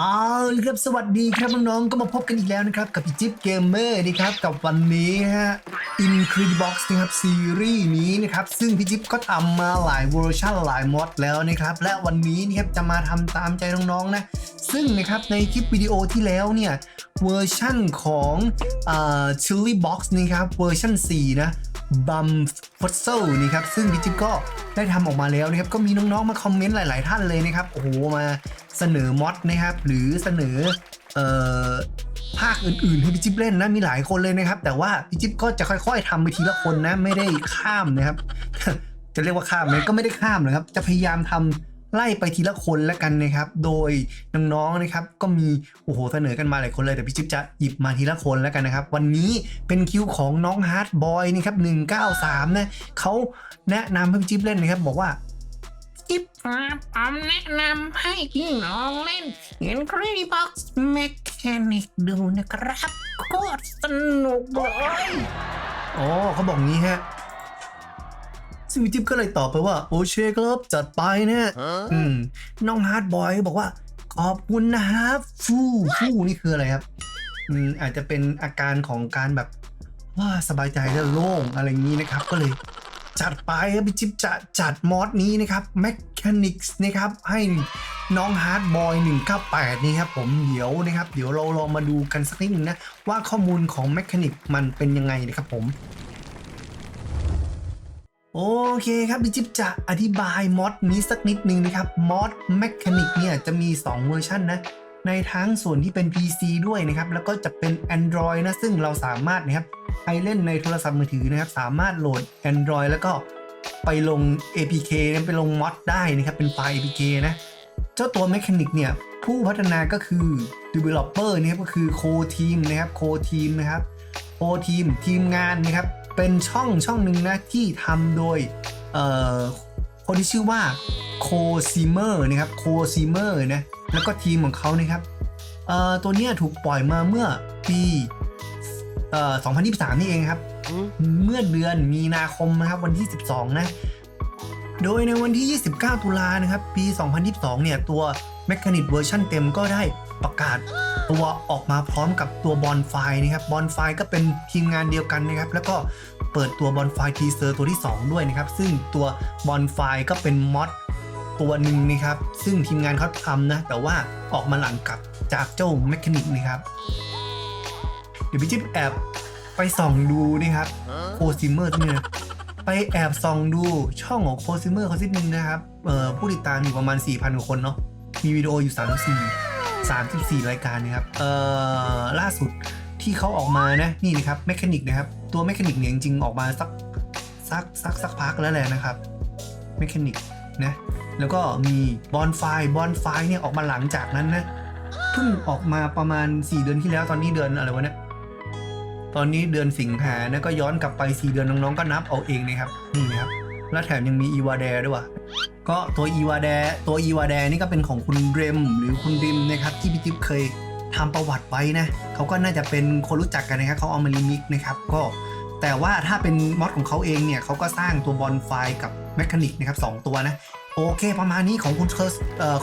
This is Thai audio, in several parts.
เอาละครับสวัสดีครับน้องๆก็มาพบกันอีกแล้วนะครับ กับพี่จิ๊บเกมเมอร์นะครับกับวันนี้ฮะ Incredibox นะครับซีรีส์นี้นะครับ ซึ่งพี่จิ๊บก็ทำมาหลายเวอร์ชันหลายมอดแล้วนะครับ และวันนี้นะครับจะมาทำตามใจน้องๆนะ ซึ่งนะครับในคลิปวิดีโอที่แล้วเนี่ยเวอร์ชั่นของอ่า Chili Box นะครับเวอร์ชัน4 นะ บัมฟอสเซลนี่ครับซึ่งพี่จิ๊บก็ได้ทำออกมาแล้วนะครับก็มีน้องๆมาคอมเมนต์หลาย ๆ ท่านเลยนะครับโอ้โหมาเสนอมอดนะครับหรือเสนอเอ่อภาคอื่นๆให้พี่จิ๊บเล่นนะมีหลายคนเลยนะครับ แต่ว่าพี่จิ๊บก็จะค่อย ๆทำไปทีละคนนะไม่ได้ข้ามนะครับ จะเรียกว่าข้ามไหมก็ไม่ได้ข้ามนะครับ จะพยายามทำ ไล่ไปทีละคนแล้วกันนะครับ โดยน้องๆนะครับ ก็มีโอ้โหเสนอกันมาหลายคนเลยแต่พี่จิ๊บจะหยิบมาทีละคนแล้วกันนะครับ วันนี้เป็นคิวของน้องฮาร์ดบอยนี่ครับ193นะเขาแนะนำให้พี่จิ๊บเล่นนะครับ บอกว่าจิ๊บครับผมแนะนำให้พี่น้องเล่น Incredibox Mechanic ดูนะครับโคตรสนุกเลยอ๋อเขาบอกงี้ฮะ ซึ่งพี่จิ๊บก็เลยตอบไปว่า โอเคครับจัดไปนะอืมน้องฮาร์ดบอยบอกว่า ขอบคุณนะครับฟู่ฟู่นี่คืออะไรครับอืมอาจจะเป็นอาการของการแบบว่าสบายใจและโล่งอะไรอย่างนี้นะครับ ก็เลยจัดไปครับพี่จิ๊บจะจัดมอดนี้นะครับ Mechanics นะครับให้น้องฮาร์ดบอย198 นี่ครับผมเดี๋ยวนะครับ เดี๋ยวเราลองมาดูกันสักนิดหนึงนะ ว่าข้อมูลของ Mechanic มันเป็นยังไงนะครับผม โอเคครับพี่จิ๊บจะอธิบายมอดนี้สักนิดนึงนะครับมอด Mechanic เนี่ยจะมี 2 เวอร์ชันนะ ในทั้งส่วนที่เป็น PC ด้วยนะครับ แล้วก็จะเป็น Android นะ ซึ่งเราสามารถนะครับใครเล่นในโทรศัพท์มือถือนะครับ สามารถโหลด Android แล้วก็ไปลง APK นะไปลงมอดได้นะครับ เป็นไฟล์ APK นะ เจ้าตัว Mechanic เนี่ยผู้พัฒนาก็คือ Developer นะครับก็คือ Core Team นะครับ Core Team นะครับ Core Team ทีมงานนะครับ เป็นช่องช่องหนึ่งนะที่ทำโดยเอ่อคนที่ชื่อว่าโคซีเมอร์นะครับโคซีเมอร์นะแล้วก็ทีมของเขานะครับเอ่อตัวเนี้ยถูกปล่อยมาเมื่อปีเอ่อ2023 นี่เองครับ เมื่อเดือนมีนาคมนะครับวันที่ 12 นะ โดยในวันที่ 29 ตุลานะครับ ปี 2022 เนี่ย ตัว Mechanic เวอร์ชันเต็มก็ได้ประกาศตัวออกมาพร้อมกับตัวบอลไฟนะครับบอลไฟก็เป็นทีมงานเดียวกันนะครับ แล้วก็เปิดตัวบอลไฟทีเซอร์ตัวที่ 2 ด้วยนะครับ ซึ่งตัวบอลไฟก็เป็นมอดตัวหนึ่งนะครับ ซึ่งทีมงานเขาทำนะ แต่ว่าออกมาหลังกับจากเจ้า Mechanic นะครับ เดี๋ยวพี่จิ๊บแอบไปส่องดูนะครับโคซิเมอร์ตัวนี้นะ ไปแอบส่องดูช่องของโคซิเมอร์เขาสักนิดนึงนะครับเอ่อผู้ติดตามอยู่ประมาณ 4,000กว่าคนเนาะมีวิดีโออยู่ 34 34 รายการนะครับเอ่อล่าสุดที่เขาออกมานะนี่นะครับแมคานิกนะครับตัวแมคานิกเนี่ยจริงๆออกมาสักสักสักสักพักแล้วแหละนะครับแมคานิกนะแล้วก็มีบอลไฟบอลไฟเนี่ยออกมาหลังจากนั้นนะเพิ่งออกมาประมาณ 4 เดือนที่แล้วตอนนี้เดือนอะไรวะเนี่ย ตอนนี้เดือนสิงหานะก็ย้อนกลับไป 4 เดือนน้องๆก็นับเอาเองนะครับนี่นะครับแล้วแถมยังมีอีวาแดด้วยว่ะก็ตัวอีวาแดตัวอีวาแดนี่ก็เป็นของคุณเรม หรือคุณริมนะครับที่พี่จิ๊บเคยทำประวัติไว้นะเขาก็น่าจะเป็นคนรู้จักกันนะครับเขาเอามารีมิกนะครับก็แต่ว่าถ้าเป็นมอดของเขาเองเนี่ยเขาก็สร้างตัวบอลไฟกับแมคานิกนะครับสองตัวนะโอเค ประมาณนี้ของคุณเคิร์ส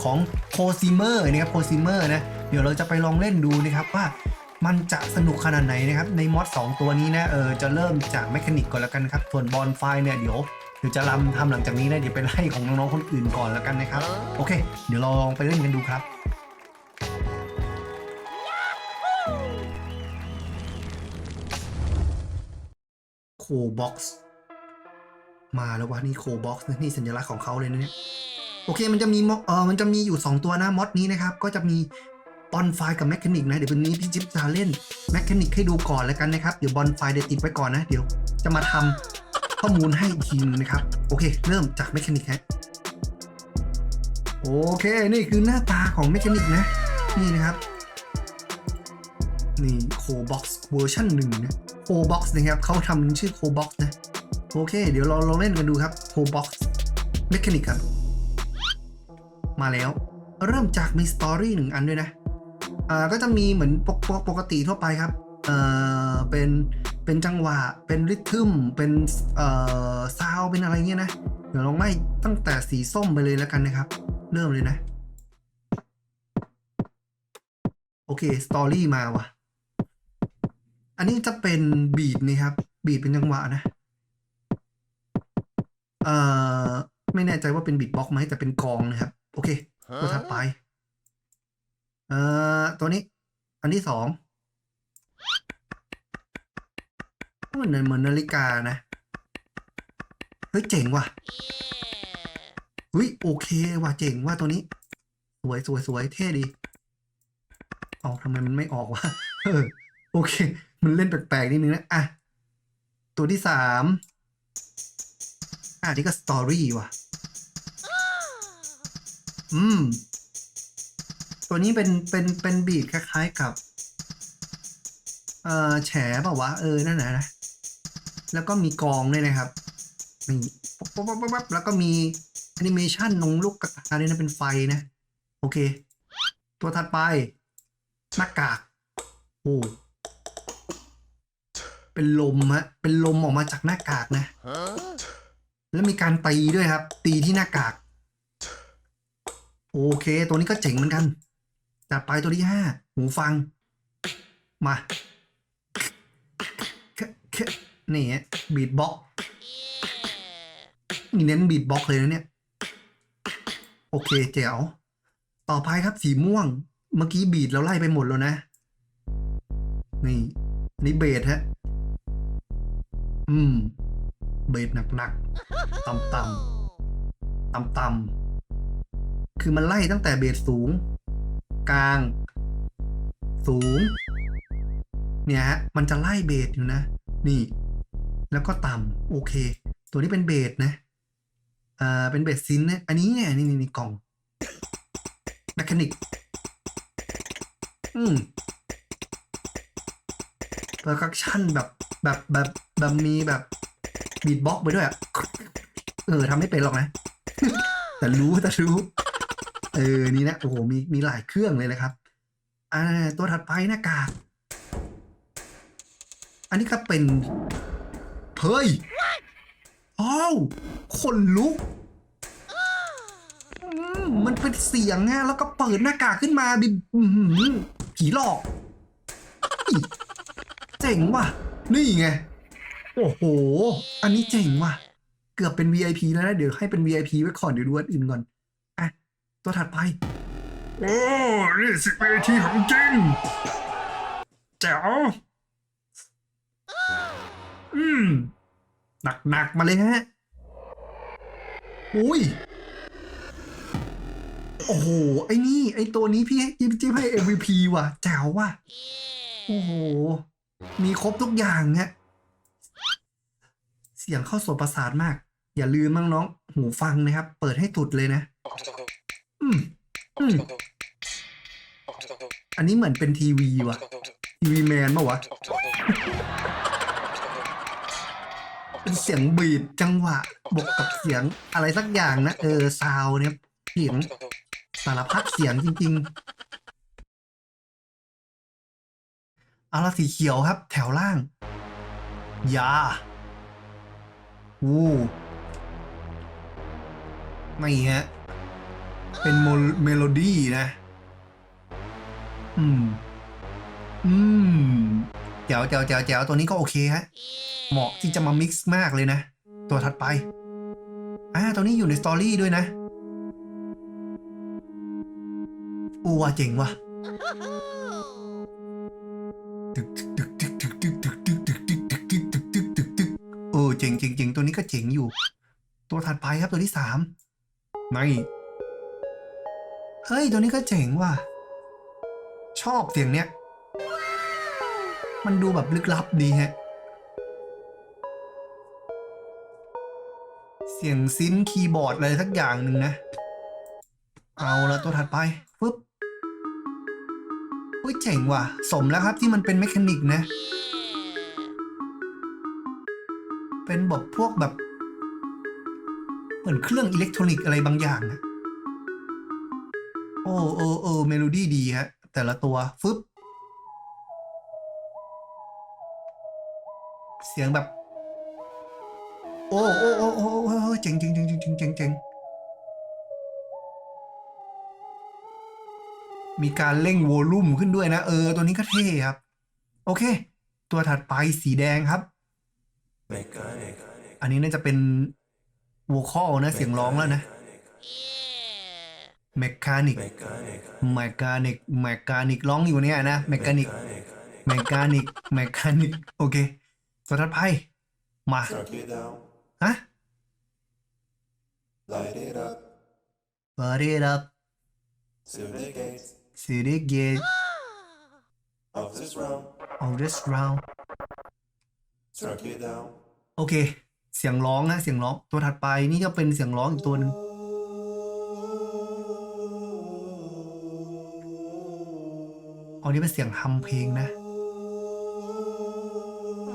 ของโคซิเมอร์นะครับโคซิเมอร์นะเดี๋ยวเราจะไปลองเล่นดูนะครับว่า มันจะสนุกขนาดไหนนะครับ ในมอด2ตัวนี้นะเออจะเริ่มจากแมคานิกก่อนแล้วกันครับ ส่วนบอลไฟเนี่ยเดี๋ยวเดี๋ยวจะรำทำหลังจากนี้นะเดี๋ยวไปไล่ของน้องๆคนอื่นก่อนแล้วกันนะครับ โอเค เดี๋ยวเราลองไปเล่นกันดูครับโคบ็อกซ์มาแล้ววะนี่โคบ็อกซ์นี่สัญลักษณ์ของเขาเลยนะเนี่ยโอเคมันจะมีมอเออมันจะมีอยู่ 2 ตัวนะมอดนี้นะครับ ก็จะมี บอลไฟกับแมคานิกนะเดี๋ยววันนี้พี่จิ๊บจะเล่นแมคานิกให้ดูก่อนแล้วกันนะครับ เดี๋ยวบอลไฟเดี๋ยวติดไว้ก่อนนะ เดี๋ยวจะมาทำข้อมูลให้อีกทีนึงนะครับ โอเค เริ่มจากแมคานิกฮะโอเค นี่คือหน้าตาของแมคานิกนะ นี่นะครับนี่โคบ็อกซ์เวอร์ชันหนึ่งนะโคบ็อกซ์นะครับเขาทำชื่อโคบ็อกซ์นะ โอเค เดี๋ยวเราลองเล่นกันดูครับโคบ็อกซ์แมคานิกครับ มาแล้วเริ่มจากมีสตอรี่หนึ่งอันด้วยนะ อ่าก็จะมีเหมือนปกปกปกติทั่วไปครับเอ่อเป็นเป็นจังหวะเป็นริทึมเป็นเอ่อซาวด์เป็นอะไรเงี้ยนะเดี๋ยวลองไล่ตั้งแต่สีส้มไปเลยแล้วกันนะครับ เริ่มเลยนะเคสตอรี่มาว่ะ อันนี้จะเป็นบีดนี่ครับ บีดเป็นจังหวะนะเอ่อไม่แน่ใจว่าเป็นบีดบ็อกซ์ไหมแต่เป็นกลองนะครับ โอเคตัวถัดไป เอ่อตัวนี้ อันที่สองเหมือนเหมือนนาฬิกานะ เฮ้ย เจ๋งว่ะเฮ้ยโอเคว่ะเจ๋งว่ะตัวนี้ สวยสวยสวยเท่ดีเอาทำไมมันไม่ออกวะเออโอเค มันเล่นแปลกๆนิดนึงนะอะตัวที่สามอะนี่ก็สตอรี่ว่ะ อืม ตัวนี้เป็นเป็นเป็นบีดคล้ายๆกับ เอ่อแฉเปล่าวะเออนั่นนะนะแล้วก็มีกองด้วยนะครับนี่ป๊บป๊บป๊บป๊บแล้วก็มีแอนิเมชันตรงลูกกระตาเนี่ยนะเป็นไฟนะ โอเค ตัวถัดไปหน้ากากโอ้เป็นลมฮะเป็นลมออกมาจากหน้ากากนะ แล้วมีการตีด้วยครับ ตีที่หน้ากาก โอเค ตัวนี้ก็เจ๋งเหมือนกัน จัดไปตัวที่ห้าหูฟัง มาแค่แค่นี่บีทบ็อกนี่เน้นบีทบ็อกเลยนะเนี่ย โอเคเจ๋วต่อไปครับสีม่วง เมื่อกี้บีทเราไล่ไปหมดแล้วนะ นี่นนี่เบสฮะ อืม เบสหนักๆต่ำๆต่ำๆคือมันไล่ตั้งแต่เบสสูง กลาง สูง เนี่ยฮะ มันจะไล่เบสอยู่นะ นี่ แล้วก็ต่ำโอเค ตัวนี้เป็นเบสนะ อ่า เป็นเบสซินนะ อันนี้เนี่ยนี่นี่นี่กล่องแมคานิก อืมเปอร์คักชั่นแบบแบบแบบแบบมีแบบบีทบ็อกไปด้วยอะเออทำไม่เป็นหรอกนะ แต่รู้แต่รู้ เออนี่นะโอ้โหมีมีหลายเครื่องเลยนะครับ อ่า ตัวถัดไปหน้ากากอันนี้ก็เป็นเฮ้ยอ้าวคนลุกมันเป็นเสียงไงแล้วก็เปิดหน้ากากขึ้นมาบิอื้อหือผีหลอกเจ๋งว่ะ นี่ไง โอ้โห อันนี้เจ๋งว่ะ เกือบเป็น VIP แล้วนะ เดี๋ยวให้เป็น VIP ไว้ก่อนเดี๋ยวดูอันอื่นก่อน ตัวถัดไป โอ้นี่สิ VIP ของจริงแจ๋วอืม หนักๆมาเลยฮะอุ้ย โอ้โห ไอ้นี่ ไอ้ตัวนี้พี่จิ้มจิ้มให้ MVP ว่ะ แจ๋วว่ะ โอ้โห มีครบทุกอย่างเนี่ยเสียงเข้าโสตประสาทมาก อย่าลืมมั้งน้อง หูฟังนะครับ เปิดให้ตุดเลยนะ อืมอืมอันนี้เหมือนเป็นทีวีว่ะ ทีวีแมนปะวะ เป็นเสียงบีดจังหวะ บวกกับเสียงอะไรสักอย่างนะ เออ ซาวเนี่ยเสียงสารพัดเสียงจริง ๆ เอาละสีเขียวครับ แถวล่าง ยาอู้ไม่ฮะ เป็นโมเมโลดี้นะ อืม อืมแจ๋วแจ๋วแจ๋วแจ๋วตัวนี้ก็โอเคฮะ เหมาะที่จะมามิกซ์มากเลยนะ ตัวถัดไปอ่าตัวนี้อยู่ในสตอรี่ด้วยนะอูว่าเจ๋งว่ะตึกตึกตึกตึกตึกตึกตึกตึกตึกตึกตึกตึกตึกตึกตึกเออเจ๋งเจ๋งเจ๋งตัวนี้ก็เจ๋งอยู่ ตัวถัดไปครับตัวที่สามไม่ เฮ้ย ตัวนี้ก็เจ๋งว่ะ ชอบเสียงเนี้ย มันดูแบบลึกลับดีฮะ เสียงซินคีย์บอร์ดอะไรสักอย่างหนึ่งนะ เอาละตัวถัดไปฟึบอุ้ยเจ๋งว่ะ สมแล้วครับที่มันเป็นเมคานิกนะ เป็นแบบพวกแบบ เหมือนเครื่องอิเล็กทรอนิกส์อะไรบางอย่างนะ อ้โอ้โอ้เมโลดี้ดีฮะ แต่ละตัว ฟึบเสียงแบบ โอ้โอ้โอ้โอ้โอ้โอ้เจ๋งเจ๋งเจ๋งเจ๋งเจ๋งเจ๋งเจ๋งมีการเร่งโวลูมขึ้นด้วยนะ เออ ตัวนี้ก็เท่ครับ โอเค ตัวถัดไปสีแดงครับ อันนี้น่าจะเป็นวคอลนะ เสียงร้องแล้วนะ เมคานิกเมกานิกเมกานิกร้องอยู่เนี่ยนะเมกานิกเมกานิกเมกานิกโอเคตัวถัดไปมา Truck it down, ฮะ light it up, Put it up to the gates City Gate of this round. of this round Truck it down, โอเค เสียงร้องนะ เสียงร้อง ตัวถัดไปนี่ก็เป็นเสียงร้องอีกตัวหนึ่ง อันนี้เป็นเสียงฮัมเพลงนะ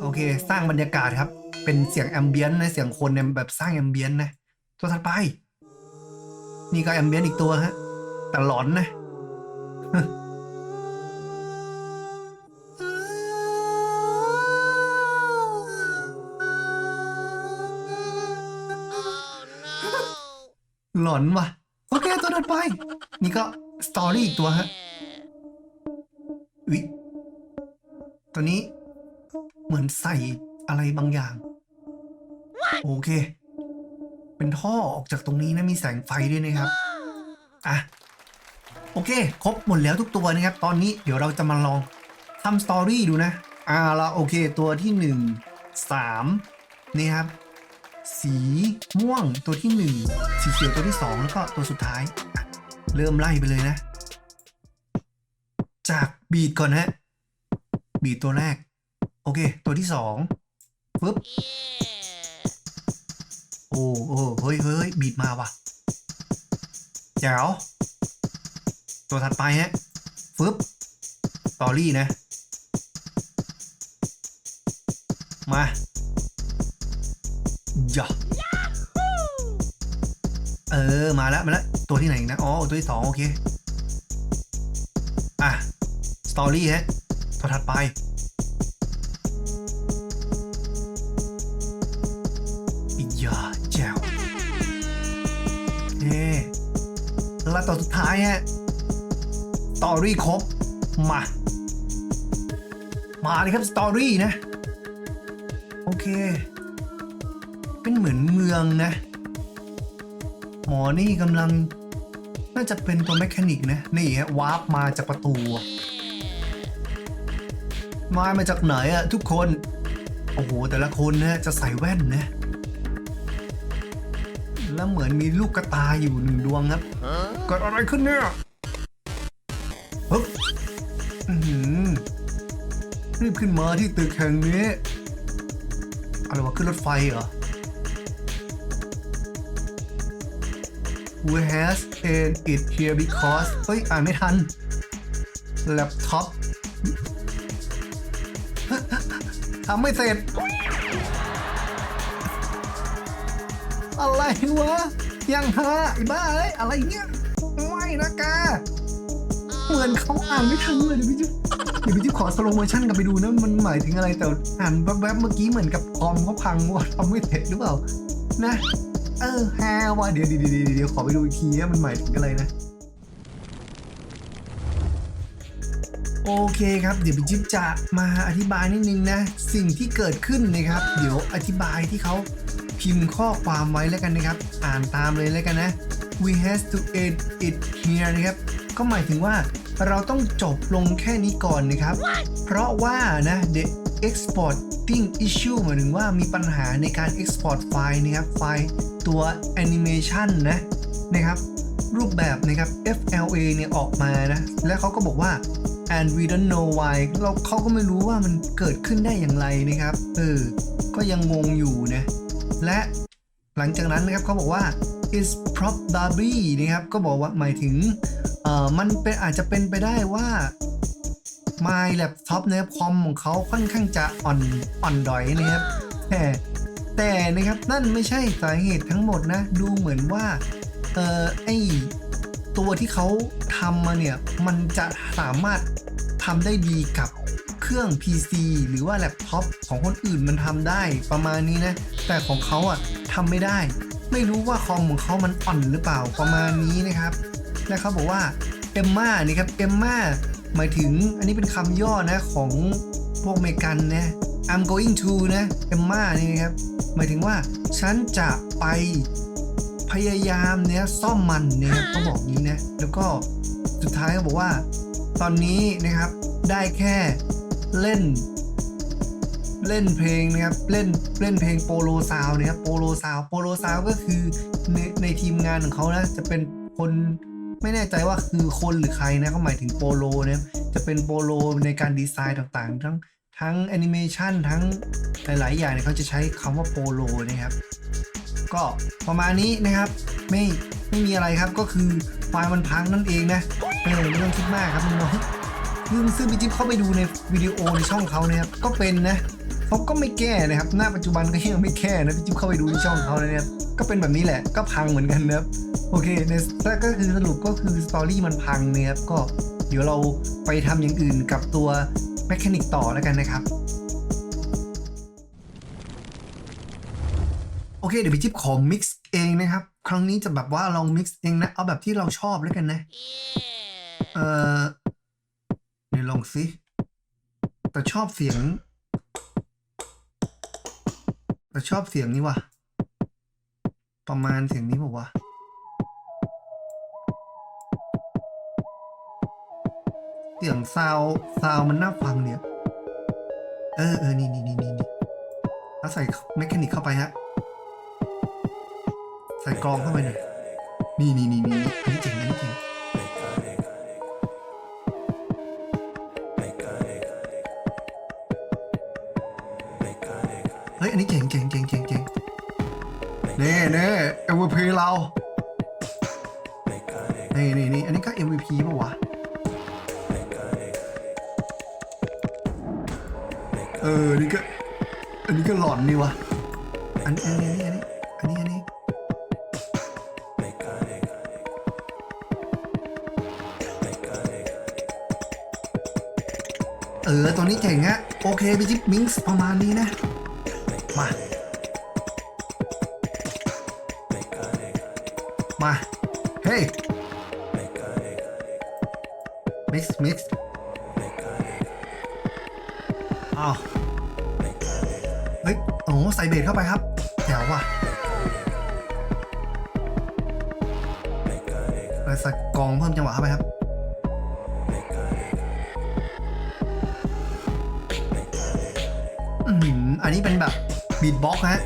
โอเค สร้างบรรยากาศครับ เป็นเสียงแอมเบียนต์นะ เสียงคนเนี่ยแบบสร้างแอมเบียนต์นะ ตัวถัดไป นี่ก็แอมเบียนต์อีกตัวฮะ แต่หลอนนะหลอนว่ะ โอเค ตัวถัดไป นี่ก็สตอรี่อีกตัวฮะ ตัวนี้ เหมือนใส่อะไรบางอย่าง โอเค เป็นท่อออกจากตรงนี้นะมีแสงไฟด้วยนะครับ อะ โอเค ครบหมดแล้วทุกตัวนะครับ ตอนนี้เดี๋ยวเราจะมาลองทำสตอรี่ดูนะอ่าละโอเค ตัวที่หนึ่งสามนี่ครับ สีม่วงตัวที่หนึ่งสีเขียวตัวที่สองแล้วก็ตัวสุดท้ายอะเริ่มไล่ไปเลยนะ จากบีดก่อนฮะ บีตัวแรก โอเค ตัวที่สองปึ๊บโอ้โอ้เฮ้ยเฮ้ยบีดมาว่ะแจ๋วตัวถัดไปฮะฟึบตอรี่นะ มาย่าเออ มาแล้ว มาแล้ว ตัวที่ไหนนะ อ๋อ ตัวที่สองโอเค อะ สตอรี่ฮะ ตัวถัดไป อีกอย่าแจวเฮ้แล้วตัวสุดท้ายฮะตอรี่ครบ มา มาเลยครับสตอรี่นะ โอเค เป็นเหมือนเมืองนะ หมอนี่กำลังน่าจะเป็นตัวแมคานิกนะ นี่ฮะวาร์ปมาจากประตู มามาจากไหนอะทุกคน โอ้โห แต่ละคนนะจะใส่แว่นนะ แล้วเหมือนมีลูกกระตาอยู่หนึ่งดวงครับเกิดอะไรขึ้นเนี่ยฮึบอื้อหือรีบขึ้นมาที่ตึกแห่งนี้ อะไรวะขึ้นรถไฟเหรอ Who has an it here because เฮ้ย อ่านไม่ทัน แล็ปท็อป ทำไม่เสร็จ อะไรวะ ยังฮะไอ้บ้าเอ้ยอะไรเนี่ยไม่นะกาเหมือนเขาอ่านไม่ทันเลยเดี๋ยวพี่จิ๊บเดี๋ยวพี่จิ๊บขอสโลโมชั่นกลับไปดูนะมันหมายถึงอะไรแต่อ่านแวบๆเมื่อกี้เหมือนกับคอมเขาพังว่าทำไม่เสร็จหรือเปล่านะ เออฮาว่ะเดี๋ยวเดี๋ยวเดี๋ยวเดี๋ยวขอไปดูอีกทีนะมันหมายถึงอะไรนะ โอเคครับ เดี๋ยวพี่จิ๊บจะมาอธิบายนิดนึงนะ สิ่งที่เกิดขึ้นนะครับ เดี๋ยวอธิบายที่เขาพิมพ์ข้อความไว้แล้วกันนะครับ อ่านตามเลยแล้วกันนะ we has to end it here นะครับ ก็หมายถึงว่าเราต้องจบลงแค่นี้ก่อนนะครับ เพราะว่านะ the exporting issue หมายถึงว่ามีปัญหาในการ export ไฟล์นะครับ ไฟล์ตัว animation นะนะครับ รูปแบบนะครับ FLA เนี่ยออกมานะ และเขาก็บอกว่า and we don't know why เราเขาก็ไม่รู้ว่ามันเกิดขึ้นได้อย่างไรนะครับ เออ ก็ยังงงอยู่นะ และหลังจากนั้นนะครับเขาบอกว่า is probably นะครับ ก็บอกว่าหมายถึง เอ่อ มันเป็นอาจจะเป็นไปได้ว่า My Laptop นะครับคอมของเขาค่อนข้างจะอ่อนอ่อนดอยนะครับ แต่แต่นะครับนั่นไม่ใช่สาเหตุทั้งหมดนะ ดูเหมือนว่า เอ่อ ไอ ตัวที่เขาทำมาเนี่ย มันจะสามารถทำได้ดีกับเครื่อง PC หรือว่าแล็ปท็อปของคนอื่นมันทำได้ประมาณนี้นะ แต่ของเขาอะทำไม่ได้ ไม่รู้ว่าคอมของเขามันอ่อนหรือเปล่าประมาณนี้นะครับและเขาบอกว่าเอมม่านี่ครับเอมม่าหมายถึงอันนี้เป็นคำย่อนะของพวกเมกันนะ I'm going to นะเอมม่านี่นะครับหมายถึงว่าฉันจะไป พยายามเนี่ยซ่อมมันนะครับเขาบอกนี้นะแล้วก็สุดท้ายก็บอกว่า ตอนนี้นะครับได้แค่เล่น เล่นเพลงนะครับเล่นเล่นเพลงโปโลซาวนะครับโปโลซาวโปโลซาวก็คือในในทีมงานของเขานะจะเป็นคนไม่แน่ใจว่าคือคนหรือใครนะเขาหมายถึงโปโลนะจะเป็นโปโลในการดีไซน์ต่างๆ ทั้งทั้งแอนิเมชันทั้งหลายๆอย่างเนี่ยเขาจะใช้คำว่าโปโลนะครับ ก็ประมาณนี้นะครับ ไม่ไม่มีอะไรครับก็คือไฟล์มันพังนั่นเองนะเออไม่ต้องคิดมากครับน้องๆซึ่งซึ่งพี่จิ๊บเข้าไปดูในวิดีโอในช่องเขานะครับก็เป็นนะเขาก็ไม่แก้นะครับ หน้าปัจจุบันก็ยังไม่แก้นะพี่จิ๊บเข้าไปดูที่ช่องเขานะครับก็เป็นแบบนี้แหละก็พังเหมือนกันนะครับโอเคในแต่ก็คือสรุปก็คือสตอรี่มันพังนะครับก็เดี๋ยวเราไปทำอย่างอื่นกับตัวแมคานิกต่อแล้วกันนะครับ เคเดี๋ยวพี่จิ๊บขอมิกซ์เองนะครับ ครั้งนี้จะแบบว่าลองมิกซ์เองนะ เอาแบบที่เราชอบแล้วกันนะ เออเดี๋ยวลองสิแต่ชอบเสียง แต่ชอบเสียงนี้ว่ะ ประมาณเสียงนี้บอกว่าวะเสียงซาวซาวมันน่าฟังเนี่ย เออเออนี่นี่นี่นี่นี่แล้วใส่แมคานิกเข้าไปฮะใส่กรองเข้าไปหน่อยนี่นี่นี่นี่อันนี้เจ๋งอันนี้เจ๋งเฮ้ยอันนี้เจ๋งเจ๋งเจ๋งเจ๋งเจ๋งเน่เน่ MVP เราเนี่นี่นี่อันนี้ก็ MVP ป่ะวะเออนี่ก็อันนี้ก็หลอนนี่วะอันนี้อันนี้อันนี้ ออตัวนี้เจ๋งอะโอเคพี่จิ๊บมิงส์ประมาณนี้นะ มา มา เฮ้ยมิกซ์มิกซ์อ้าวเฮ้ยโอ้ใส่เบสเข้าไปครับแจ๋วว่ะแล้วใส่กองเพิ่มจังหวะเข้าไปครับ อืมอันนี้เป็นแบบบีทบ็อกฮะ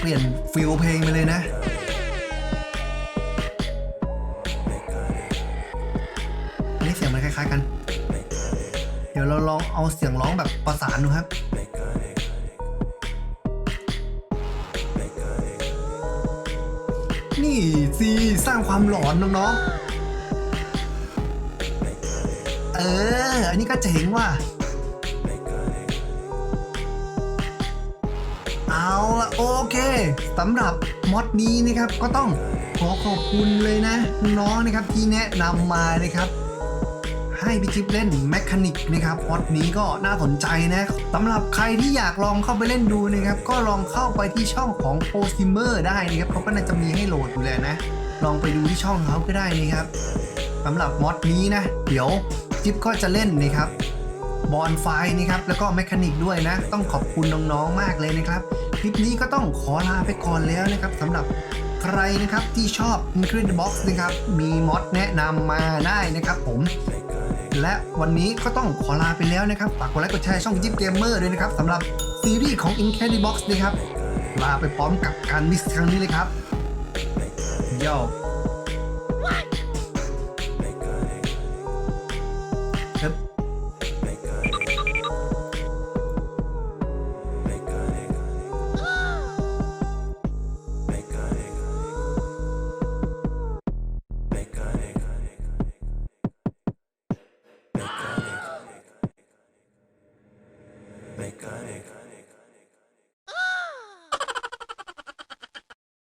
เปลี่ยนฟิลเพลงไปเลยนะ อันนี้เสียงมันคล้ายๆกัน เดี๋ยวเราลองเอาเสียงร้องแบบประสานดูครับ นี่สิสร้างความหลอนน้องๆ เออ อันนี้ก็เจ๋งว่ะ เอาละโอเคสำหรับมอดนี้นะครับก็ต้องขอขอบคุณเลยนะน้องนะครับที่แนะนำมานะครับให้พี่จิ๊บเล่นแมคานิกนะครับมอดนี้ก็น่าสนใจนะสำหรับใครที่อยากลองเข้าไปเล่นดูนะครับก็ลองเข้าไปที่ช่องของ p o s i m e r ได้นะครับเขาก็น่าจะมีให้โหลดอยู่แล้วนะ ลองไปดูที่ช่องเขาก็ได้นะครับสำหรับมอดนี้นะ เดี๋ยวจิ๊บก็จะเล่นนะครับบอลไฟนะครับแล้วก็แมคานิกด้วยนะ ต้องขอบคุณน้องๆมากเลยนะครับ คลิปนี้ก็ต้องขอลาไปก่อนแล้วนะครับสำหรับใครนะครับที่ชอบ i n c r e d Box นะครับ มีมอดแนะนำมาได้นะครับผม และวันนี้ก็ต้องขอลาไปแล้วนะครับฝากกดไลค์กดแชร์ช่องจิ๊บเกมเมอร์ด้วยนะครับสำหรับซีรีส์ของ Incredibox นะครับ ลาไปพร้อมกับการมิสครั้งนี้เลยครับโย